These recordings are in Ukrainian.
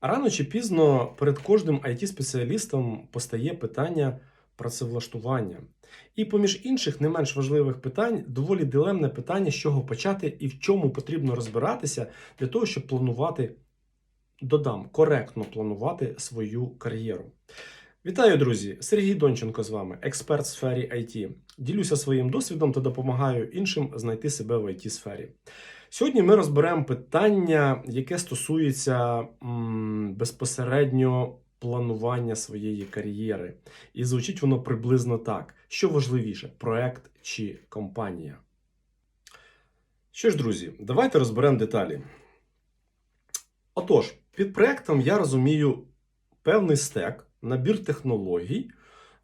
Рано чи пізно перед кожним IT-спеціалістом постає питання працевлаштування. І поміж інших не менш важливих питань доволі дилемне питання, з чого почати і в чому потрібно розбиратися для того, щоб планувати, додам, коректно планувати свою кар'єру. Вітаю, друзі! Сергій Донченко з вами, експерт в сфері IT. Ділюся своїм досвідом та допомагаю іншим знайти себе в it сфері. Сьогодні ми розберемо питання, яке стосується м, безпосередньо планування своєї кар'єри. І звучить воно приблизно так: що важливіше, проект чи компанія. Що ж, друзі, давайте розберемо деталі. Отож, під проектом я розумію певний стек, набір технологій,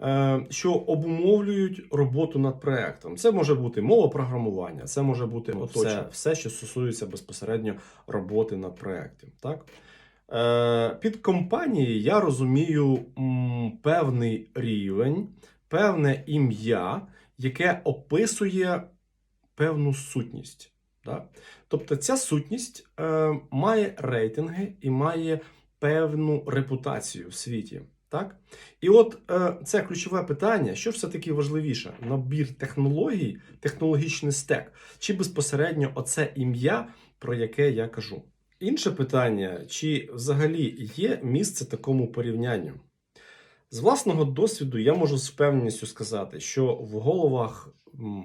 е, що обумовлюють роботу над проектом. Це може бути мова програмування, це може бути все, все, що стосується безпосередньо роботи над проектом. Так? Е, Під компанією я розумію певний рівень, певне ім'я, яке описує певну сутність. Так? Тобто ця сутність е, має рейтинги і має певну репутацію в світі. Так? І от е, це ключове питання: що ж все-таки важливіше? Набір технологій, технологічний стек, чи безпосередньо оце ім'я, про яке я кажу. Інше питання: чи взагалі є місце такому порівнянню? З власного досвіду я можу з впевненістю сказати, що в головах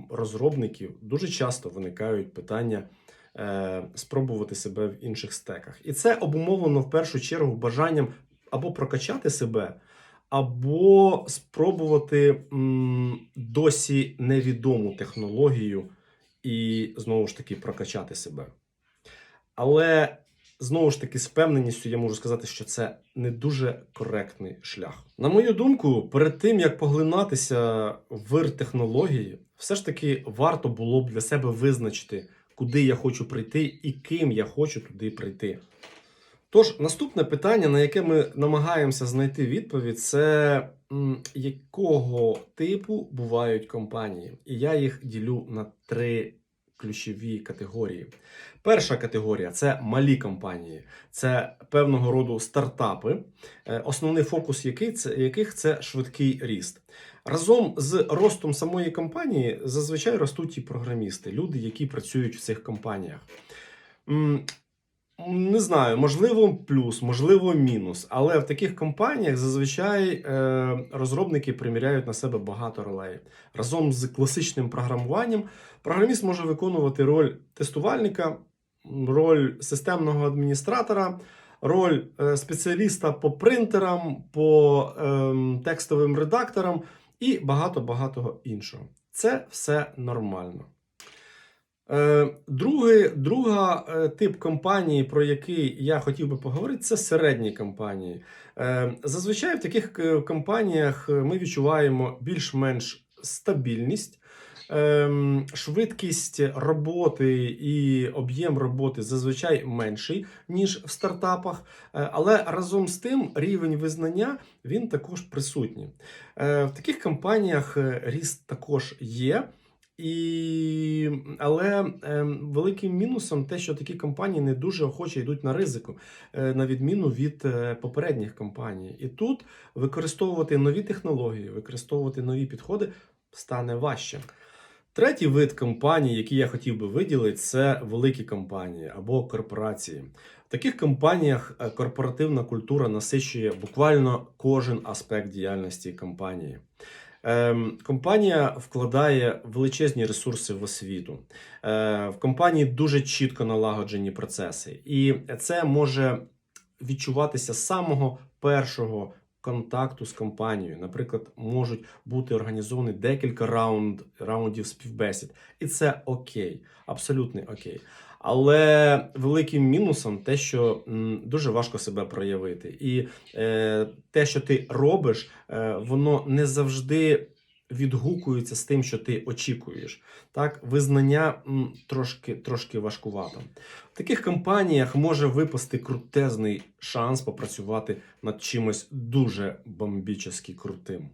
розробників дуже часто виникають питання е, спробувати себе в інших стеках. І це обумовлено в першу чергу бажанням або прокачати себе, або спробувати м, досі невідому технологію і знову ж таки прокачати себе. Але знову ж таки, з певненістю я можу сказати, що це не дуже коректний шлях. На мою думку, перед тим як поглинатися вир технології, все ж таки варто було б для себе визначити, куди я хочу прийти і ким я хочу туди прийти. Тож, наступне питання, на яке ми намагаємося знайти відповідь, це якого типу бувають компанії. І я їх ділю на три ключові категорії. Перша категорія це малі компанії, це певного роду стартапи, е, основний фокус яких це швидкий ріст. Разом з ростом самої компанії зазвичай ростуть і програмісти, люди, які працюють в цих компаніях. Не знаю, можливо, плюс, можливо, мінус. Але в таких компаніях зазвичай е, розробники приміряють на себе багато ролей. Разом з класичним програмуванням програміст може виконувати роль тестувальника, роль системного адміністратора, роль е, спеціаліста по принтерам, по ем, текстовим редакторам і багато-багато іншого. Це все нормально. Е, Другий, друга е, тип компанії, про який я хотів би поговорити, це середні компанії. Е, Зазвичай в таких компаніях ми відчуваємо більш-менш стабільність, ем, швидкість роботи і об'єм роботи зазвичай менший, ніж в стартапах. Але разом з тим рівень визнання він також присутній. В таких компаніях ріст також є. І... Але е, великим мінусом те, що такі компанії не дуже охоче йдуть на ризику, е, на відміну від е, попередніх компаній. І тут використовувати нові технології, використовувати нові підходи стане важче. Третій вид компаній, який я хотів би виділити, це великі компанії або корпорації. В таких компаніях е, корпоративна культура насичує буквально кожен аспект діяльності компанії. Ем, Компанія вкладає величезні ресурси в освіту. Е, В компанії дуже чітко налагоджені процеси, і це може відчуватися з самого першого контакту з компанією. Наприклад, можуть бути організовані декілька раунд, раундів співбесід, і це окей, абсолютно окей. Але великим мінусом те, що м, дуже важко себе проявити, і е, те, що ти робиш, е, воно не завжди відгукується з тим, що ти очікуєш. Так, визнання м, трошки, трошки важкувато. В таких компаніях може випасти крутезний шанс попрацювати над чимось дуже бомбічески крутим.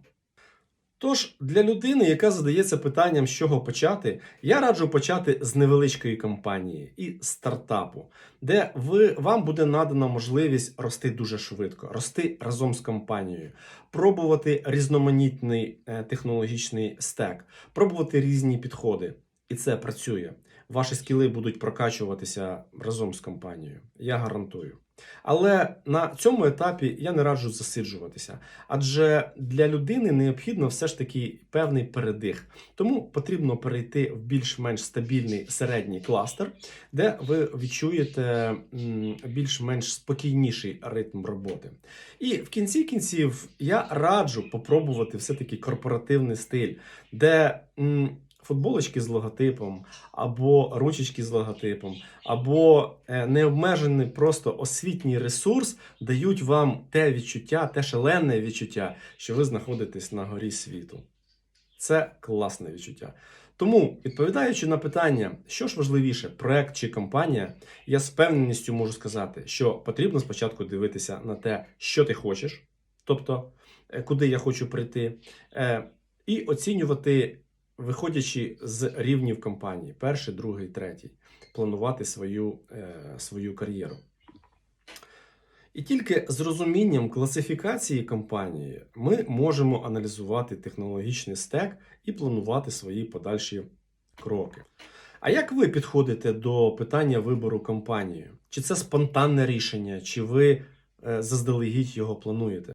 Тож для людини, яка задається питанням, з чого почати, я раджу почати з невеличкої компанії і стартапу, де ви, вам буде надана можливість рости дуже швидко, рости разом з компанією, пробувати різноманітний е, технологічний стек, пробувати різні підходи. І це працює. Ваші скіли будуть прокачуватися разом з компанією. Я гарантую. Але на цьому етапі я не раджу засиджуватися, адже для людини необхідно все ж таки певний передих. Тому потрібно перейти в більш-менш стабільний середній кластер, де ви відчуєте більш-менш спокійніший ритм роботи. І в кінці кінців я раджу попробувати все-таки корпоративний стиль, де футболочки з логотипом, або ручечки з логотипом, або е, необмежений просто освітній ресурс дають вам те відчуття, те шалене відчуття, що ви знаходитесь на горі світу. Це класне відчуття. Тому, відповідаючи на питання, що ж важливіше, проект чи компанія, я з певненістю можу сказати, що потрібно спочатку дивитися на те, що ти хочеш, тобто е, куди я хочу прийти, е, і оцінювати, виходячи з рівнів компанії, перший, другий, третій, планувати свою, е, свою кар'єру. І тільки з розумінням класифікації компанії ми можемо аналізувати технологічний стек і планувати свої подальші кроки. А як ви підходите до питання вибору компанії? Чи це спонтанне рішення, чи ви е, заздалегідь його плануєте?